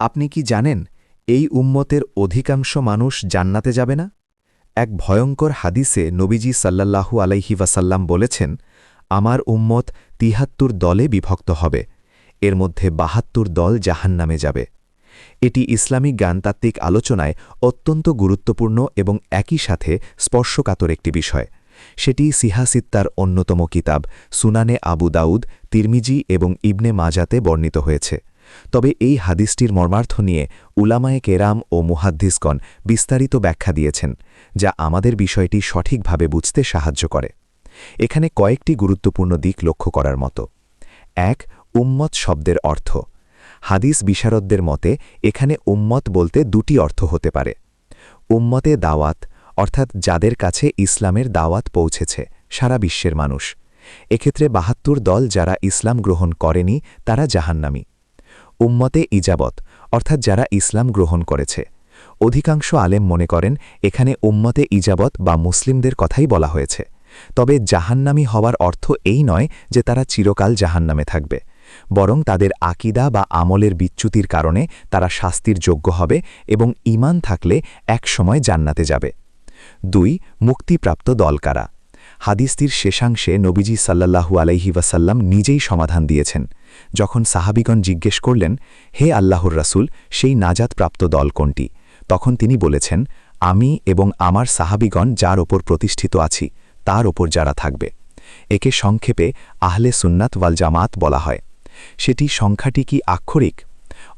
আপনি কি জানেন, এই উম্মতের অধিকাংশ মানুষ জান্নাতে যাবে না? এক ভয়ঙ্কর হাদিসে নবীজি সাল্লাল্লাহু আলাইহি ওয়াসাল্লাম বলেছেন, আমার উম্মত তিহাত্তর দলে বিভক্ত হবে, এর মধ্যে বাহাত্তর দল জাহান্নামে যাবে। এটি ইসলামিক জ্ঞানতাত্ত্বিক আলোচনায় অত্যন্ত গুরুত্বপূর্ণ এবং একই সাথে স্পর্শকাতর একটি বিষয়। সেটি সিহাসিত্তার অন্যতম কিতাব, সুনানে আবু দাউদ, তিরমিজি এবং ইবনে মাজাতে বর্ণিত হয়েছে। তবে এই হাদিসটির মর্মার্থ নিয়ে উলামায়ে কেরাম ও মুহাদ্দিসগণ বিস্তারিত ব্যাখ্যা দিয়েছেন, যা আমাদের বিষয়টি সঠিকভাবে বুঝতে সাহায্য করে। এখানে কয়েকটি গুরুত্বপূর্ণ দিক লক্ষ্য করার মতো। এক, উম্মত শব্দের অর্থ। হাদিস বিশারদদের মতে, এখানে উম্মত বলতে দুটি অর্থ হতে পারে। উম্মতে দাওয়াত, অর্থাৎ যাদের কাছে ইসলামের দাওয়াত পৌঁছেছে, সারা বিশ্বের মানুষ। এক্ষেত্রে বাহাত্তর দল যারা ইসলাম গ্রহণ করেনি, তারা জাহান্নামী। উম্মতে ইজাবত, অর্থাৎ যারা ইসলাম গ্রহণ করেছে। অধিকাংশ আলেম মনে করেন, এখানে উম্মতে ইজাবত বা মুসলিমদের কথাই বলা হয়েছে। তবে জাহান্নামি হওয়ার অর্থ এই নয় যে তারা চিরকাল জাহান্নামে থাকবে। বরং তাদের আকিদা বা আমলের বিচ্যুতির কারণে তারা শাস্তির যোগ্য হবে এবং ইমান থাকলে একসময় জান্নাতে যাবে। দুই, মুক্তিপ্রাপ্ত দলকারা হাদিসটির শেষাংশে নবীজি সাল্লাল্লাহু আলাইহি ওয়াসাল্লাম নিজেই সমাধান দিয়েছেন। যখন সাহাবিগণ জিজ্ঞেস করলেন, হে আল্লাহর রাসূল, সেই নাজাতপ্রাপ্ত দল কোনটি? তখন তিনি বলেছেন, আমি এবং আমার সাহাবিগণ যার ওপর প্রতিষ্ঠিত আছি, তার ওপর যারা থাকবে। একে সংক্ষেপে আহলে সুন্নাত ওয়াল জামাত বলা হয়। সেটি সংখ্যাটি কি আক্ষরিক?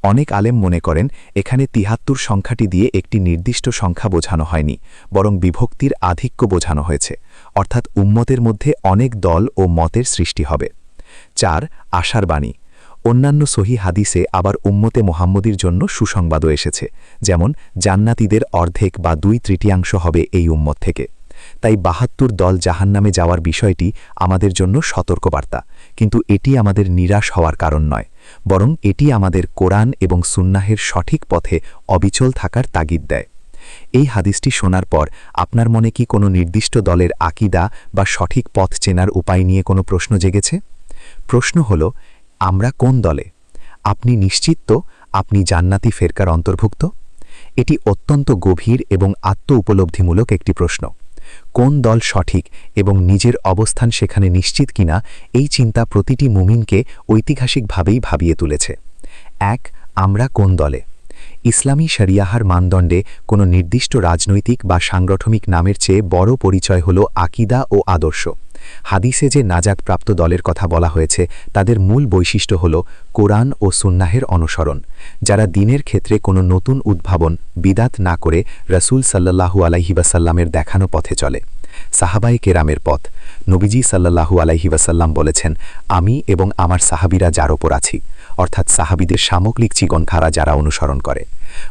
অনেক আলেম মনে করেন, এখানে তিহাত্তর সংখ্যাটি দিয়ে একটি নির্দিষ্ট সংখ্যা বোঝানো হয়নি, বরং বিভক্তির আধিক্য বোঝানো হয়েছে। অর্থাৎ উম্মতের মধ্যে অনেক দল ও মতের সৃষ্টি হবে। চার, আশার বাণী। অন্যান্য সহি হাদিসে আবার উম্মতে মোহাম্মদীর জন্য সুসংবাদও এসেছে, যেমন, জান্নাতিদের অর্ধেক বা দুই তৃতীয়াংশ হবে এই উম্মত থেকে। তাই বাহাত্তর দল জাহান্নামে যাওয়ার বিষয়টি আমাদের জন্য সতর্কবার্তা, কিন্তু এটি আমাদের নিরাশ হওয়ার কারণ নয়, বরং এটি আমাদের কোরআন এবং সুন্নাহের সঠিক পথে অবিচল থাকার তাগিদ দেয়। এই হাদিসটি শোনার পর আপনার মনে কি কোনো নির্দিষ্ট দলের আকিদা বা সঠিক পথ চেনার উপায় নিয়ে কোনো প্রশ্ন জেগেছে? প্রশ্ন হল, আমরা কোন দলে? আপনি নিশ্চিত তো আপনি জান্নাতি ফেরকার অন্তর্ভুক্ত? এটি অত্যন্ত গভীর এবং আত্ম উপলব্ধিমূলক একটি প্রশ্ন। কোন দল সঠিক এবং নিজের অবস্থান সেখানে নিশ্চিত কিনা এই চিন্তা প্রতিটি মুমিনকে ঐতিহাসিকভাবেই ভাবিয়ে তুলেছে। এক, আমরা কোন দলে? ইসলামী শরিয়াহার মানদণ্ডে কোনো নির্দিষ্ট রাজনৈতিক বা সাংগঠনিক নামের চেয়ে বড় পরিচয় হল আকিদা ও আদর্শ। হাদিসে যে নাজাতপ্রাপ্ত দলের কথা বলা হয়েছে, তাদের মূল বৈশিষ্ট্য হল কোরআন ও সুন্নাহের অনুসরণ। যারা দিনের ক্ষেত্রে কোনো নতুন উদ্ভাবন, বিদাত না করে রসুল সাল্লাহু আলাইহিবাসাল্লামের দেখানো পথে চলে। সাহাবাই কেরামের পথ। নবীজি সাল্লাহু আলাইহিবাসাল্লাম বলেছেন, আমি এবং আমার সাহাবিরা যার ওপর আছি, অর্থাৎ সাহাবিদের সামগ্রিক জীবনধারা যারা অনুসরণ করে।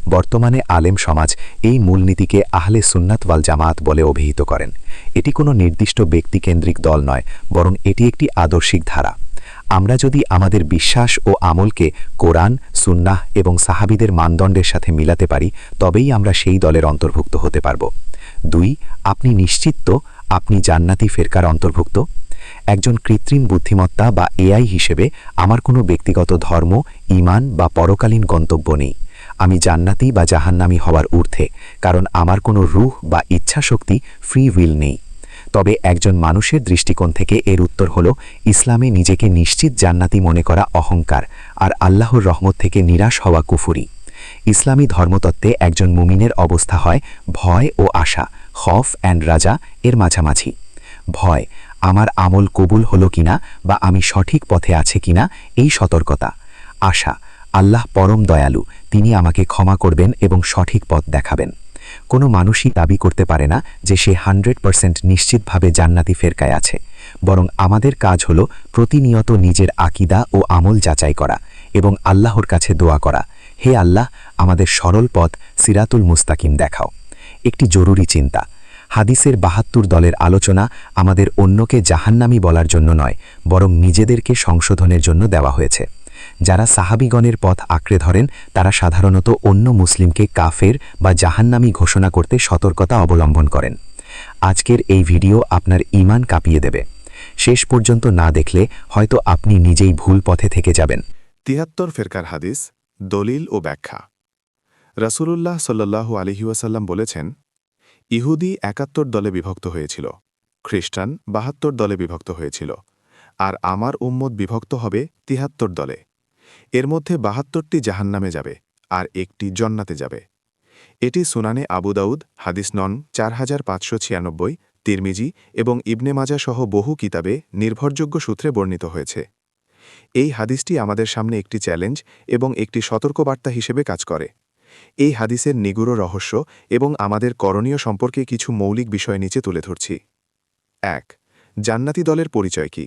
বর্তমানে আলেম সমাজ এই মূলনীতিকে আহলে সুন্নাত ওয়াল জামাত বলে অভিহিত করেন। এটি কোনো নির্দিষ্ট ব্যক্তিকেন্দ্রিক দল নয়, বরং এটি একটি আদর্শিক ধারা। আমরা যদি আমাদের বিশ্বাস ও আমলকে কোরআন, সুন্নাহ এবং সাহাবিদের মানদণ্ডের সাথে মিলাতে পারি, তবেই আমরা সেই দলের অন্তর্ভুক্ত হতে পারব। দুই, আপনি নিশ্চিত তো আপনি জান্নাতি ফেরকার অন্তর্ভুক্ত? একজন কৃত্রিম বুদ্ধিমত্তা বা এআই হিসেবে আমার কোনো ব্যক্তিগত ধর্ম ইমান বা পরকালীন গন্তব্য নেই। আমি জান্নাতি বা জাহান্নামি হওয়ার ঊর্ধ্বে, কারণ আমার কোনো রুহ বা ইচ্ছাশক্তি ফ্রি উইল নেই। তবে একজন মানুষের দৃষ্টিকোণ থেকে এর উত্তর হল, ইসলামে নিজেকে নিশ্চিত জান্নাতি মনে করা অহংকার, আর আল্লাহর রহমত থেকে নিরাশ হওয়া কুফুরি। ইসলামী ধর্মতত্ত্বে একজন মুমিনের অবস্থা হয় ভয় ও আশা হফ অ্যান্ড রাজা এর মাঝামাঝি। ভয়, আমার আমল কবুল হলো কিনা বা আমি সঠিক পথে আছে কিনা এই সতর্কতা। আশা, আল্লাহ পরম দয়ালু, তিনি আমাকে ক্ষমা করবেন এবং সঠিক পথ দেখাবেন। কোনো মানুষই দাবি করতে পারে না যে সে হান্ড্রেড পারসেন্ট নিশ্চিতভাবে জান্নাতি ফেরকায় আছে। বরং আমাদের কাজ হল প্রতিনিয়ত নিজের আকিদা ও আমল যাচাই করা এবং আল্লাহর কাছে দোয়া করা। হে আল্লাহ, আমাদের সরল পথ সিরাতুল মুস্তাকিম দেখাও। একটি জরুরি চিন্তা, হাদিসের বাহাত্তর দলের আলোচনা আমাদের অন্যকে জাহান্নামি বলার জন্য নয়, বরং নিজেদেরকে সংশোধনের জন্য দেওয়া হয়েছে। যারা সাহাবিগণের পথ আঁকড়ে ধরেন, তারা সাধারণত অন্য মুসলিমকে কাফের বা জাহান্নামি ঘোষণা করতে সতর্কতা অবলম্বন করেন। আজকের এই ভিডিও আপনার ইমান কাঁপিয়ে দেবে। শেষ পর্যন্ত না দেখলে হয়তো আপনি নিজেই ভুল পথে থেকে যাবেন। তিয়াত্তর ফেরকার হাদিস দলিল ও ব্যাখ্যা। রাসূলুল্লাহ সাল্লাল্লাহু আলহি ওয়াসাল্লাম বলেছেন, ইহুদি একাত্তর দলে বিভক্ত হয়েছিল, খ্রিস্টান বাহাত্তর দলে বিভক্ত হয়েছিল, আর আমার উম্মত বিভক্ত হবে তিহাত্তর দলে। এর মধ্যে বাহাত্তরটি জাহান্নামে যাবে, আর একটি জন্নাতে যাবে। এটি সুনানে আবু দাউদ, হাদিস নন চার হাজার পাঁচশো ছিয়ানব্বই, তিরমিজি এবং ইবনে মাজা সহ বহু কিতাবে নির্ভরযোগ্য সূত্রে বর্ণিত হয়েছে। এই হাদিসটি আমাদের সামনে একটি চ্যালেঞ্জ এবং একটি সতর্কবার্তা হিসেবে কাজ করে। এই হাদিসের নিগুড় রহস্য এবং আমাদের করণীয় সম্পর্কে কিছু মৌলিক বিষয় নিচে তুলে ধরছি। এক, জান্নাতি দলের পরিচয় কি?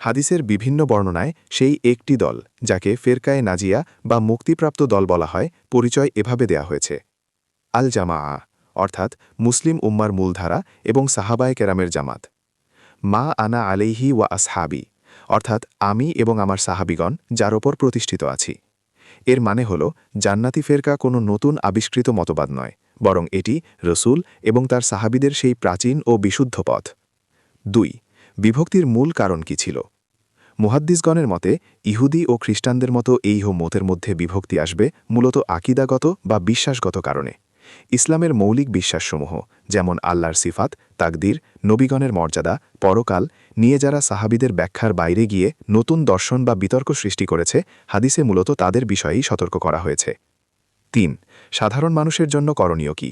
হাদিসের বিভিন্ন বর্ণনায় সেই একটি দল, যাকে ফেরকায়ে নাজিয়া বা মুক্তিপ্রাপ্ত দল বলা হয়, পরিচয় এভাবে দেয়া হয়েছে। আল জামা অর্থাৎ মুসলিম উম্মার মূলধারা এবং সাহাবায় কেরামের জামাত। মা আনা আলেইহি ওয়া আসহাবি অর্থাৎ আমি এবং আমার সাহাবিগণ, যার ওপর প্রতিষ্ঠিত আছি। এর মানে হল, জান্নাতি ফেরকা কোনো নতুন আবিষ্কৃত মতবাদ নয়, বরং এটি রসুল এবং তার সাহাবিদের সেই প্রাচীন ও বিশুদ্ধ পথ। দুই, বিভক্তির মূল কারণ কি ছিল? মুহাদ্দিসগণের মতে, ইহুদি ও খ্রিস্টানদের মতো এই হো মতের মধ্যে বিভক্তি আসবে মূলত আকিদাগত বা বিশ্বাসগত কারণে। ইসলামের মৌলিক বিশ্বাসসমূহ, যেমন আল্লাহর সিফাত, তাকদির, নবীগণের মর্যাদা, পরকাল, নিয়ে যারা সাহাবিদের ব্যাখ্যার বাইরে গিয়ে নতুন দর্শন বা বিতর্ক সৃষ্টি করেছে, হাদিসে মূলত তাদের বিষয়েই সতর্ক করা হয়েছে। তিন, সাধারণ মানুষের জন্য করণীয় কি?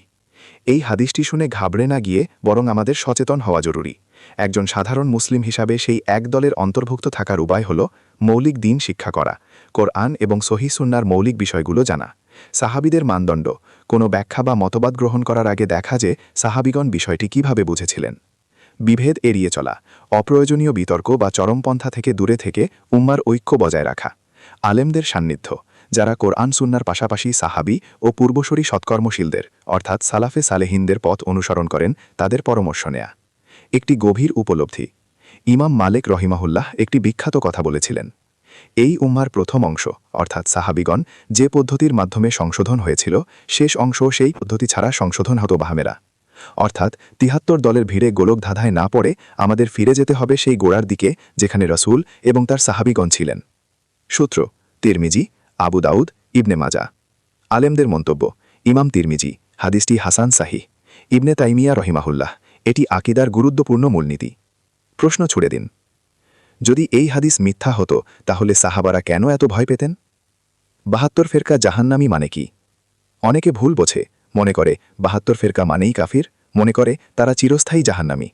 এই হাদিসটি শুনে ঘাবড়ে না গিয়ে বরং আমাদের সচেতন হওয়া জরুরি। একজন সাধারণ মুসলিম হিসাবে সেই এক দলের অন্তর্ভুক্ত থাকার উপায় হল মৌলিক দিন শিক্ষা করা, কোরআন এবং সহিসুন্নার মৌলিক বিষয়গুলো জানা। সাহাবিদের মানদণ্ড। কোনো ব্যাখ্যা বা মতবাদ গ্রহণ করার আগে দেখা যে সাহাবিগণ বিষয়টি কীভাবে বুঝেছিলেন। বিভেদ এড়িয়ে চলা, অপ্রয়োজনীয় বিতর্ক বা চরমপন্থা থেকে দূরে থেকে উম্মার ঐক্য বজায় রাখা। আলেমদের সান্নিধ্য, যারা কোরআন সুন্নার পাশাপাশি সাহাবি ও পূর্বসরী সৎকর্মশীলদের, অর্থাৎ সালাফে সালেহিনদের পথ অনুসরণ করেন, তাদের পরামর্শ নেয়া। একটি গভীর উপলব্ধি। ইমাম মালেক রহিমাহুল্লাহ একটি বিখ্যাত কথা বলেছিলেন। এই উম্মার প্রথম অংশ, অর্থাৎ সাহাবিগণ, যে পদ্ধতির মাধ্যমে সংশোধন হয়েছিল, শেষ অংশ সেই পদ্ধতি ছাড়া সংশোধন হতো বাহামেরা। অর্থাৎ তিহাত্তর দলের ভিড়ে গোলক ধাঁধায় না পড়ে আমাদের ফিরে যেতে হবে সেই গোড়ার দিকে, যেখানে রসুল এবং তার সাহাবিগণ ছিলেন। সূত্র, তিরমিজি, আবু দাউদ, ইবনে মাজা। আলেমদের মন্তব্য, ইমাম তিরমিজি, হাদিসটি হাসান সাহি, ইবনে তাইমিয়া রহিমাহুল্লাহ, এটি আকিদার গুরুত্বপূর্ণ মূলনীতি। প্রশ্ন ছুড়ে দিন। যদি এই হাদিস মিথ্যা হতো, তাহলে সাহাবারা কেন এত ভয় পেতেন? বাহাত্তর ফেরকা জাহান্নামি মানে কি? অনেকে ভুল বোঝে, মনে করে বাহাত্তর ফেরকা মানেই কাফির, মনে করে তারা চিরস্থায়ী জাহান্নামি।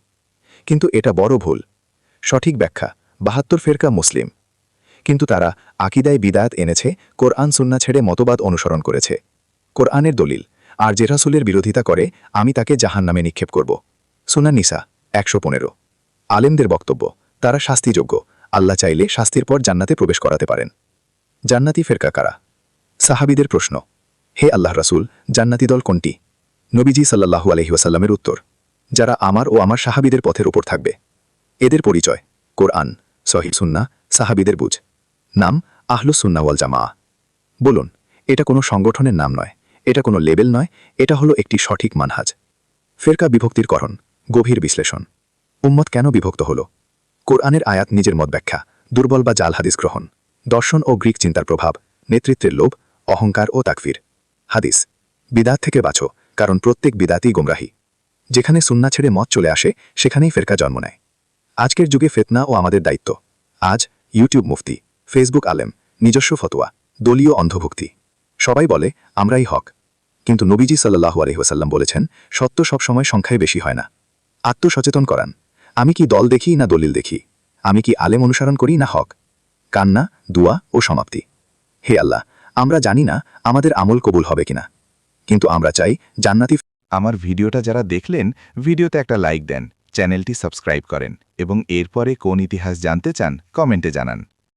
কিন্তু এটা বড় ভুল। সঠিক ব্যাখ্যা, বাহাত্তর ফেরকা মুসলিম। কিন্তু তারা আকিদায় বিদায়াত এনেছে, কোরআন সুন্না ছেড়ে মতবাদ অনুসরণ করেছে। কোরআনের দলিল, আর যে রাসুলের বিরোধিতা করে, আমি তাকে জাহান নামে নিক্ষেপ করব। সুনা নিসা, একশো পনেরো। আলেমদের বক্তব্য তারা শাস্তিযোগ্য। আল্লাহ চাইলে শাস্তির পর জান্নাতে প্রবেশ করাতে পারেন। জান্নাতি ফেরকা কারা? সাহাবিদের প্রশ্ন, হে আল্লাহ রাসুল, জান্নাতি দল কোনটি? নবীজি সাল্লাহু আলহিউসাল্লামের উত্তর, যারা আমার ও আমার সাহাবিদের পথের ওপর থাকবে। এদের পরিচয়, কোরআন, সহি সুন্না সাহাবিদের বুঝ। নাম আহলুসুন্নাওয়াল জামা বলুন, এটা কোনো সংগঠনের নাম নয়, এটা কোনো লেবেল নয়, এটা হলো একটি সঠিক মানহাজ। ফেরকা বিভক্তির করণ, গভীর বিশ্লেষণ। উম্মত কেন বিভক্ত হল? কোরআনের আয়াত নিজের মত ব্যাখ্যা, দুর্বল বা জাল হাদিস গ্রহণ, দর্শন ও গ্রিক চিন্তার প্রভাব, নেতৃত্বের লোভ, অহংকার ও তাকফির। হাদিস, বিদাত থেকে বাঁচো, কারণ প্রত্যেক বিদাতই গোমরাহী। যেখানে সুন্না ছেড়ে মত চলে আসে, সেখানেই ফেরকা জন্ম নেয়। আজকের যুগে ফেতনা ও আমাদের দায়িত্ব। আজ ইউটিউব মুফতি, ফেসবুক আলেম, নিজস্ব ফতোয়া, দলীয় অন্ধভুক্তি। সবাই বলে, আমরাই হক। কিন্তু নবীজি সাল্লাহু আলহিহাসাল্লাম বলেছেন, সত্য সবসময় সংখ্যায় বেশি হয় না। আত্মসচেতন করান। আমি কি দল দেখি না দলিল দেখি? আমি কি আলেম অনুসরণ করি না হক? কান্না, দুয়া ও সমাপ্তি। হে আল্লাহ, আমরা জানি না আমাদের আমল কবুল হবে কিনা। কিন্তু আমরা চাই জান্নাতি আমার ভিডিওটা যারা দেখলেন, ভিডিওতে একটা লাইক দেন, চ্যানেলটি সাবস্ক্রাইব করেন এবং এরপরে কোন ইতিহাস জানতে চান, কমেন্টে জানান।